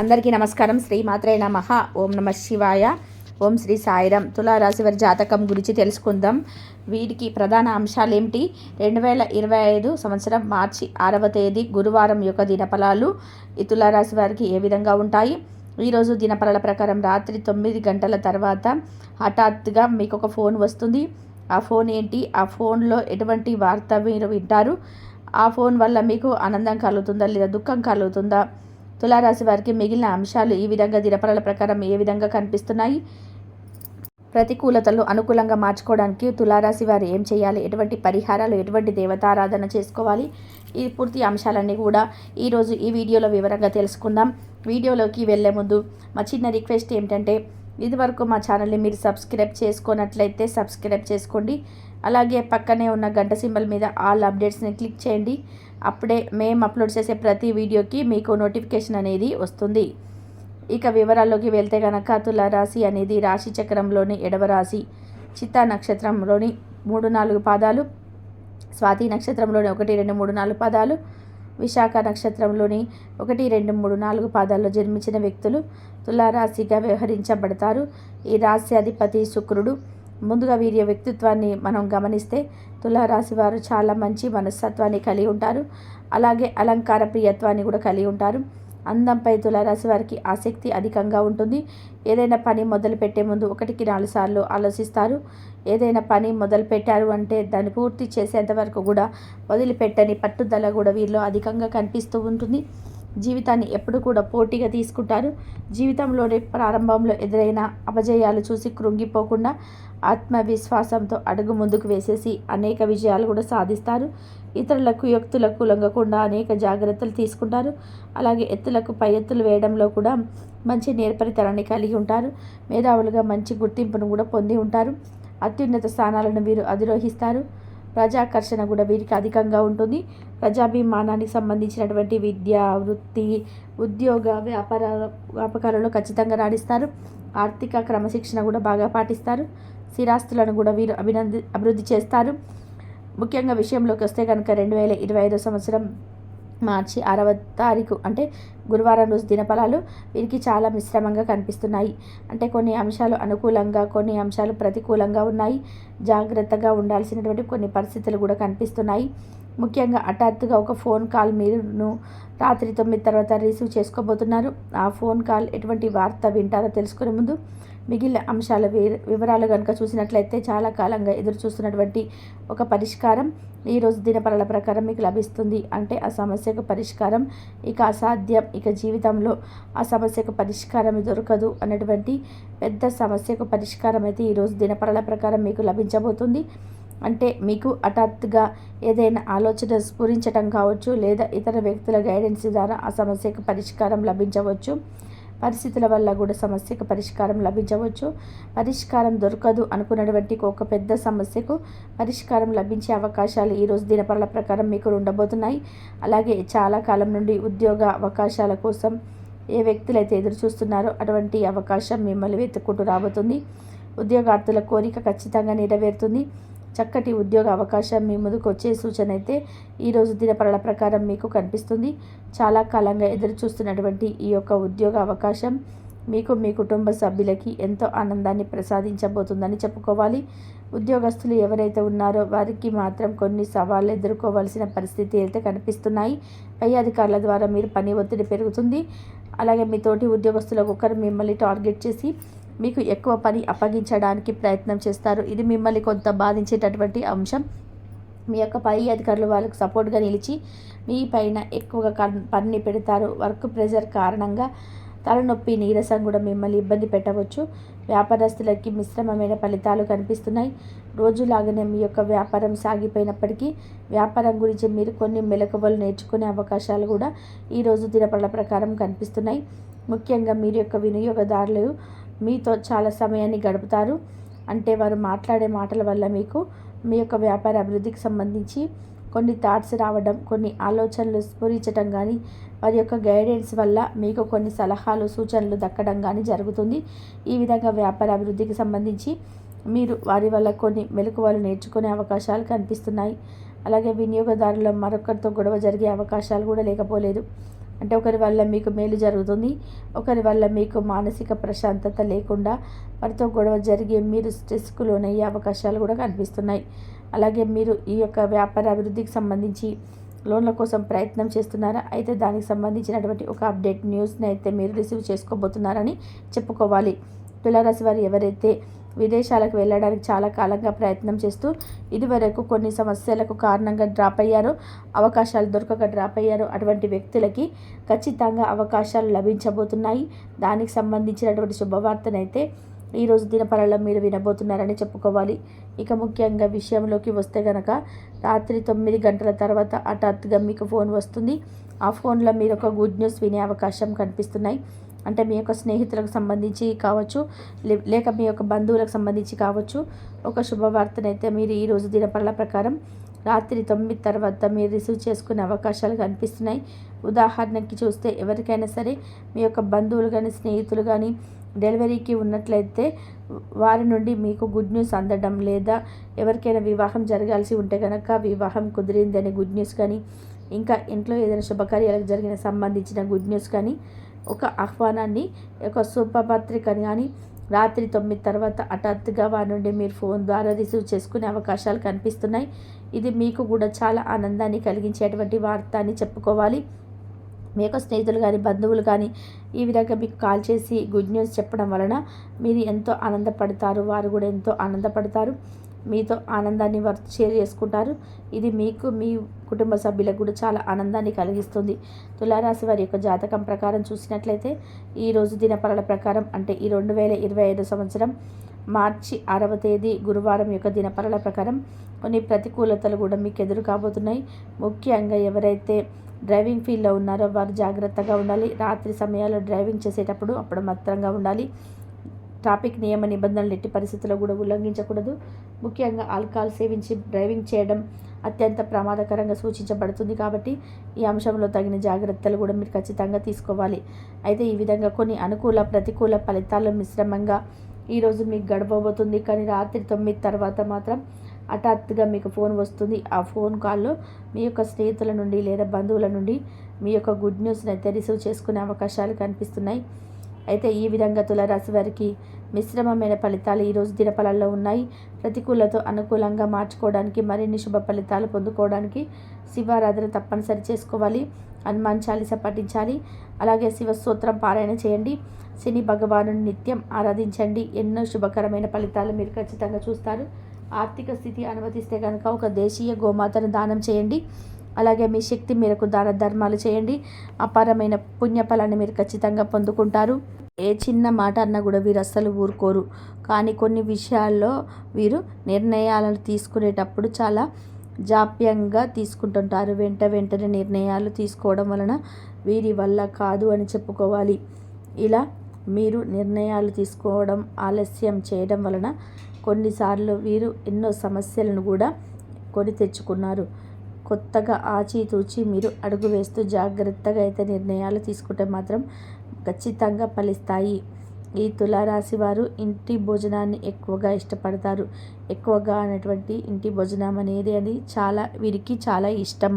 అందరికీ నమస్కారం. శ్రీ మాత్రే నమ. ఓం నమ శివాయ. ఓం శ్రీ సాయిరం. తులారాశి వారి జాతకం గురించి తెలుసుకుందాం. వీరికి ప్రధాన అంశాలు ఏమిటి? రెండు వేల ఇరవై ఐదు సంవత్సరం మార్చి ఆరవ తేదీ గురువారం యొక్క దినఫలాలు ఈ తులారాశి వారికి ఏ విధంగా ఉంటాయి? ఈరోజు దినఫలాల ప్రకారం రాత్రి తొమ్మిది గంటల తర్వాత హఠాత్తుగా మీకు ఒక ఫోన్ వస్తుంది. ఆ ఫోన్ ఏంటి? ఆ ఫోన్లో ఎటువంటి వార్త మీరు వింటారు? ఆ ఫోన్ వల్ల మీకు ఆనందం కలుగుతుందా లేదా దుఃఖం కలుగుతుందా? తులారాశి వారికి మిగిలిన అంశాలు ఈ విధంగా దినపరాల ప్రకారం ఏ విధంగా కనిపిస్తున్నాయి? ప్రతికూలతలు అనుకూలంగా మార్చుకోవడానికి తులారాశి వారు ఏం చేయాలి? ఎటువంటి పరిహారాలు ఎటువంటి దేవతారాధన చేసుకోవాలి? ఈ పూర్తి అంశాలన్నీ కూడా ఈరోజు ఈ వీడియోలో వివరంగా తెలుసుకుందాం. వీడియోలోకి వెళ్ళే ముందు మా చిన్న రిక్వెస్ట్ ఏమిటంటే ఇదివరకు మా ఛానల్ని మీరు సబ్స్క్రైబ్ చేసుకున్నట్లయితే సబ్స్క్రైబ్ చేసుకోండి. అలాగే పక్కనే ఉన్న గంట సింబల్ మీద ఆల్ అప్డేట్స్ని క్లిక్ చేయండి. అప్పుడే మేము అప్లోడ్ చేసే ప్రతి వీడియోకి మీకు నోటిఫికేషన్ అనేది వస్తుంది. ఇక వివరాల్లోకి వెళ్తే కనుక తుల రాశి అనేది రాశి చక్రంలోని ఎడవ రాశి చిత్తా నక్షత్రంలోని మూడు నాలుగు పాదాలు స్వాతి నక్షత్రంలోని ఒకటి రెండు మూడు నాలుగు పాదాలు విశాఖ నక్షత్రంలోని ఒకటి రెండు మూడు నాలుగు పాదాల్లో జన్మించిన వ్యక్తులు తులారాశిగా వ్యవహరించబడతారు. ఈ రాశి అధిపతి శుక్రుడు ముందుగా వీరి వ్యక్తిత్వాన్ని మనం గమనిస్తే తులారాశి వారు చాలా మంచి మనస్తత్వాన్ని కలిగి ఉంటారు. అలాగే అలంకార ప్రియత్వాన్ని కూడా కలిగి ఉంటారు. అందంపై తులారాశి వారికి ఆసక్తి అధికంగా ఉంటుంది. ఏదైనా పని మొదలుపెట్టే ముందు ఒకటికి నాలుగు సార్లు ఆలోచిస్తారు. ఏదైనా పని మొదలుపెట్టారు అంటే దాన్ని పూర్తి చేసేంత వరకు కూడా వదిలిపెట్టని పట్టుదల కూడా వీరిలో అధికంగా కనిపిస్తూ ఉంటుంది. జీవితాన్ని ఎప్పుడు కూడా పోటీగా తీసుకుంటారు. జీవితంలోని ప్రారంభంలో ఎదురైన అపజయాలు చూసి కృంగిపోకుండా ఆత్మవిశ్వాసంతో అడుగు ముందుకు వేసేసి అనేక విజయాలు కూడా సాధిస్తారు. ఇతరులకు వ్యక్తులకు లొంగకుండా అనేక జాగ్రత్తలు తీసుకుంటారు. అలాగే ఎత్తులకు పై ఎత్తులు వేయడంలో కూడా మంచి నేర్పరితనాన్ని కలిగి ఉంటారు. మేధావులుగా మంచి గుర్తింపును కూడా పొంది ఉంటారు. అత్యున్నత స్థానాలను వీరు అధిరోహిస్తారు. ప్రజాకర్షణ కూడా వీరికి అధికంగా ఉంటుంది. ప్రజాభిమానానికి సంబంధించినటువంటి విద్య వృత్తి ఉద్యోగ వ్యాపార వ్యాపకాలలో ఖచ్చితంగా రాణిస్తారు. ఆర్థిక క్రమశిక్షణ కూడా బాగా పాటిస్తారు. స్థిరాస్తులను కూడా వీరు అభినంది అభివృద్ధి చేస్తారు. ముఖ్యంగా విషయంలోకి వస్తే కనుక రెండు వేల ఇరవై ఐదో సంవత్సరం మార్చి ఆరవ తారీఖు అంటే గురువారం రోజు దినఫలాలు వీరికి చాలా మిశ్రమంగా కనిపిస్తున్నాయి. అంటే కొన్ని అంశాలు అనుకూలంగా కొన్ని అంశాలు ప్రతికూలంగా ఉన్నాయి. జాగ్రత్తగా ఉండాల్సినటువంటి కొన్ని పరిస్థితులు కూడా కనిపిస్తున్నాయి. ముఖ్యంగా హఠాత్తుగా ఒక ఫోన్ కాల్ మీరును రాత్రి తొమ్మిది తర్వాత రిసీవ్ చేసుకోబోతున్నారు. ఆ ఫోన్ కాల్ ఎటువంటి వార్త వింటారో తెలుసుకునే ముందు మిగిలిన అంశాల వివరాలు కనుక చూసినట్లయితే చాలా కాలంగా ఎదురు చూస్తున్నటువంటి ఒక పరిష్కారం ఈరోజు దినపరల ప్రకారం మీకు లభిస్తుంది. అంటే ఆ సమస్యకు పరిష్కారం ఇక అసాధ్యం. ఇక జీవితంలో ఆ సమస్యకు పరిష్కారం దొరకదు అనేటువంటి పెద్ద సమస్యకు పరిష్కారం అయితే ఈరోజు దినపరల ప్రకారం మీకు లభించబోతుంది. అంటే మీకు హఠాత్తుగా ఏదైనా ఆలోచన స్ఫురించడం కావచ్చు లేదా ఇతర వ్యక్తుల గైడెన్స్ ద్వారా ఆ సమస్యకు పరిష్కారం లభించవచ్చు. పరిస్థితుల వల్ల కూడా సమస్యకు పరిష్కారం లభించవచ్చు. పరిష్కారం దొరకదు అనుకున్నటువంటి ఒక పెద్ద సమస్యకు పరిష్కారం లభించే అవకాశాలు ఈరోజు దినపరల ప్రకారం మీకు ఉండబోతున్నాయి. అలాగే చాలా కాలం నుండి ఉద్యోగ అవకాశాల కోసం ఏ వ్యక్తులైతే ఎదురు చూస్తున్నారో అటువంటి అవకాశం మిమ్మల్ని వెతుక్కుంటూ రాబోతుంది. ఉద్యోగార్థుల కోరిక ఖచ్చితంగా నెరవేరుతుంది. చక్కటి ఉద్యోగ అవకాశం మీ ముందుకు వచ్చే సూచన అయితే ఈరోజు దినపరల ప్రకారం మీకు కనిపిస్తుంది. చాలా కాలంగా ఎదురు చూస్తున్నటువంటి ఈ యొక్క ఉద్యోగ అవకాశం మీకు మీ కుటుంబ సభ్యులకి ఎంతో ఆనందాన్ని ప్రసాదించబోతుందని చెప్పుకోవాలి. ఉద్యోగస్తులు ఎవరైతే ఉన్నారో వారికి మాత్రం కొన్ని సవాళ్ళు ఎదుర్కోవాల్సిన పరిస్థితి అయితే కనిపిస్తున్నాయి. పై అధికారుల ద్వారా మీరు పని ఒత్తిడి పెరుగుతుంది. అలాగే మీ తోటి ఉద్యోగస్తులకు ఒకరు మిమ్మల్ని టార్గెట్ చేసి మీకు ఎక్కువ పని అప్పగించడానికి ప్రయత్నం చేస్తారు. ఇది మిమ్మల్ని కొంత బాధించేటటువంటి అంశం. మీ యొక్క పై అధికారులు వాళ్ళకు సపోర్ట్గా నిలిచి మీ పైన ఎక్కువగా పని పెడతారు. వర్క్ ప్రెజర్ కారణంగా తలనొప్పి నీరసం కూడా మిమ్మల్ని ఇబ్బంది పెట్టవచ్చు. వ్యాపారస్తులకి మిశ్రమమైన ఫలితాలు కనిపిస్తున్నాయి. రోజులాగానే మీ యొక్క వ్యాపారం సాగిపోయినప్పటికీ వ్యాపారం గురించి మీరు కొన్ని మెలకువలు నేర్చుకునే అవకాశాలు కూడా ఈరోజు దినపళ్ళ ప్రకారం కనిపిస్తున్నాయి. ముఖ్యంగా మీరు యొక్క వినియోగదారులు మీతో చాలా సమయాన్ని గడుపుతారు. అంటే వారు మాట్లాడే మాటల వల్ల మీకు మీ యొక్క వ్యాపార అభివృద్ధికి సంబంధించి కొన్ని థాట్స్ రావడం కొన్ని ఆలోచనలు స్ఫురించడం కానీ వారి యొక్క గైడెన్స్ వల్ల మీకు కొన్ని సలహాలు సూచనలు దక్కడం కానీ జరుగుతుంది. ఈ విధంగా వ్యాపార అభివృద్ధికి సంబంధించి మీరు వారి వల్ల కొన్ని మెలకువలు నేర్చుకునే అవకాశాలు కనిపిస్తున్నాయి. అలాగే వినియోగదారుల మరొకరితో గొడవ జరిగే అవకాశాలు కూడా లేకపోలేదు. అంటే ఒకరి వల్ల మీకు మేలు జరుగుతుంది ఒకరి వల్ల మీకు మానసిక ప్రశాంతత లేకుండా వారితో గొడవ జరిగి మీరు స్ట్రెస్కు లోనయ్యే అవకాశాలు కూడా కనిపిస్తున్నాయి. అలాగే మీరు ఈ యొక్క వ్యాపార అభివృద్ధికి సంబంధించి లోన్ల కోసం ప్రయత్నం చేస్తున్నారా? అయితే దానికి సంబంధించినటువంటి ఒక అప్డేట్ న్యూస్ని అయితే మీరు రిసీవ్ చేసుకోబోతున్నారని చెప్పుకోవాలి. తులారాశి వారు ఎవరైతే విదేశాలకు వెళ్ళడానికి చాలా కాలంగా ప్రయత్నం చేస్తూ ఇదివరకు కొన్ని సమస్యలకు కారణంగా డ్రాప్ అయ్యారు. అవకాశాలు దొరకక డ్రాప్ అయ్యారు. అటువంటి వ్యక్తులకి ఖచ్చితంగా అవకాశాలు లభించబోతున్నాయి. దానికి సంబంధించినటువంటి శుభవార్తనైతే ఈరోజు దినపరలో మీరు వినబోతున్నారని చెప్పుకోవాలి. ఇక ముఖ్యంగా విషయంలోకి వస్తే గనక రాత్రి తొమ్మిది గంటల తర్వాత హఠాత్తుగా మీకు ఫోన్ వస్తుంది. ఆ ఫోన్లో మీరు ఒక గుడ్ న్యూస్ వినే అవకాశం కనిపిస్తున్నాయి. అంటే మీ యొక్క స్నేహితులకు సంబంధించి కావచ్చు లేక మీ యొక్క బంధువులకు సంబంధించి కావచ్చు ఒక శుభవార్తనైతే మీరు ఈరోజు దినపరల ప్రకారం రాత్రి తొమ్మిది తర్వాత మీరు రిసీవ్ చేసుకునే అవకాశాలు కనిపిస్తున్నాయి. ఉదాహరణకి చూస్తే ఎవరికైనా సరే మీ యొక్క బంధువులు కానీ స్నేహితులు కానీ డెలివరీకి ఉన్నట్లయితే వారి నుండి మీకు గుడ్ న్యూస్ అందడం లేదా ఎవరికైనా వివాహం జరగాల్సి ఉంటే కనుక వివాహం కుదిరిందనే గుడ్ న్యూస్ కానీ ఇంకా ఇంట్లో ఏదైనా శుభకార్యాలకు జరిగిన సంబంధించిన గుడ్ న్యూస్ కానీ ఒక ఆహ్వానాన్ని ఒక శుభపత్రికని కానీ రాత్రి తొమ్మిది తర్వాత హఠాత్తుగా వారి నుండి మీరు ఫోన్ ద్వారా రిసీవ్ చేసుకునే అవకాశాలు కనిపిస్తున్నాయి. ఇది మీకు కూడా చాలా ఆనందాన్ని కలిగించేటువంటి వార్త అని చెప్పుకోవాలి. మీ యొక్క స్నేహితులు కానీ బంధువులు కానీ ఈ విధంగా మీకు కాల్ చేసి గుడ్ న్యూస్ చెప్పడం వలన మీరు ఎంతో ఆనందపడతారు. వారు కూడా ఎంతో ఆనందపడతారు. మీతో ఆనందాన్ని వారు షేర్ చేసుకుంటారు. ఇది మీకు మీ కుటుంబ సభ్యులకు కూడా చాలా ఆనందాన్ని కలిగిస్తుంది. తులారాశి వారి యొక్క జాతకం ప్రకారం చూసినట్లయితే ఈరోజు దినపరల ప్రకారం అంటే ఈ రెండు వేల ఇరవై ఐదు సంవత్సరం మార్చి ఆరవ తేదీ గురువారం యొక్క దినపరల ప్రకారం కొన్ని ప్రతికూలతలు కూడా మీకు ఎదురు కాబోతున్నాయి. ముఖ్యంగా ఎవరైతే డ్రైవింగ్ ఫీల్డ్లో ఉన్నారో వారు జాగ్రత్తగా ఉండాలి. రాత్రి సమయాల్లో డ్రైవింగ్ చేసేటప్పుడు అప్రమత్తంగా ఉండాలి. ట్రాఫిక్ నియమ నిబంధనలు ఎట్టి పరిస్థితుల్లో కూడా ఉల్లంఘించకూడదు. ముఖ్యంగా ఆల్కహాల్ సేవించి డ్రైవింగ్ చేయడం అత్యంత ప్రమాదకరంగా సూచించబడుతుంది కాబట్టి ఈ అంశంలో తగిన జాగ్రత్తలు కూడా మీరు ఖచ్చితంగా తీసుకోవాలి. అయితే ఈ విధంగా కొన్ని అనుకూల ప్రతికూల ఫలితాలు మిశ్రమంగా ఈరోజు మీకు గడపబోతుంది కానీ రాత్రి తొమ్మిది తర్వాత మాత్రం హఠాత్తుగా మీకు ఫోన్ వస్తుంది. ఆ ఫోన్ కాల్లో మీ యొక్క స్నేహితుల నుండి లేదా బంధువుల నుండి మీ యొక్క గుడ్ న్యూస్ని అయితే రిసీవ్ చేసుకునే అవకాశాలు కనిపిస్తున్నాయి. అయితే ఈ విధంగా తులరాశి వారికి మిశ్రమమైన ఫలితాలు ఈరోజు దినఫలాల్లో ఉన్నాయి. ప్రతికూలతో అనుకూలంగా మార్చుకోవడానికి మరిన్ని శుభ ఫలితాలు పొందుకోవడానికి శివారాధన తప్పనిసరి చేసుకోవాలి. హనుమాన్ చాలీస పఠించాలి. అలాగే శివస్తోత్రం పారాయణ చేయండి. శని భగవాను నిత్యం ఆరాధించండి. ఎన్నో శుభకరమైన ఫలితాలు మీరు ఖచ్చితంగా చూస్తారు. ఆర్థిక స్థితి అనుమతిస్తే కనుక ఒక దేశీయ గోమాతను దానం చేయండి. అలాగే మీ శక్తి మేరకు దాన ధర్మాలు చేయండి. అపారమైన పుణ్యఫలాన్ని మీరు ఖచ్చితంగా పొందుకుంటారు. ఏ చిన్న మాట అన్నా కూడా వీరు అస్సలు ఊరుకోరు. కానీ కొన్ని విషయాల్లో వీరు నిర్ణయాలను తీసుకునేటప్పుడు చాలా జాప్యంగా తీసుకుంటుంటారు. వెంట వెంటనే నిర్ణయాలు తీసుకోవడం వలన వీరి వల్ల కాదు అని చెప్పుకోవాలి. ఇలా మీరు నిర్ణయాలు తీసుకోవడం ఆలస్యం చేయడం వలన కొన్నిసార్లు వీరు ఎన్నో సమస్యలను కూడా కొని తెచ్చుకున్నారు. కొత్తగా ఆచితూచి మీరు అడుగు వేస్తూ జాగ్రత్తగా అయితే నిర్ణయాలు తీసుకుంటే మాత్రం ఖచ్చితంగా ఫలిస్తాయి. ఈ తులారాశి వారు ఇంటి భోజనాన్ని ఎక్కువగా ఇష్టపడతారు. ఎక్కువగా అనేటువంటి ఇంటి భోజనం అనేది అది చాలా వీరికి చాలా ఇష్టం.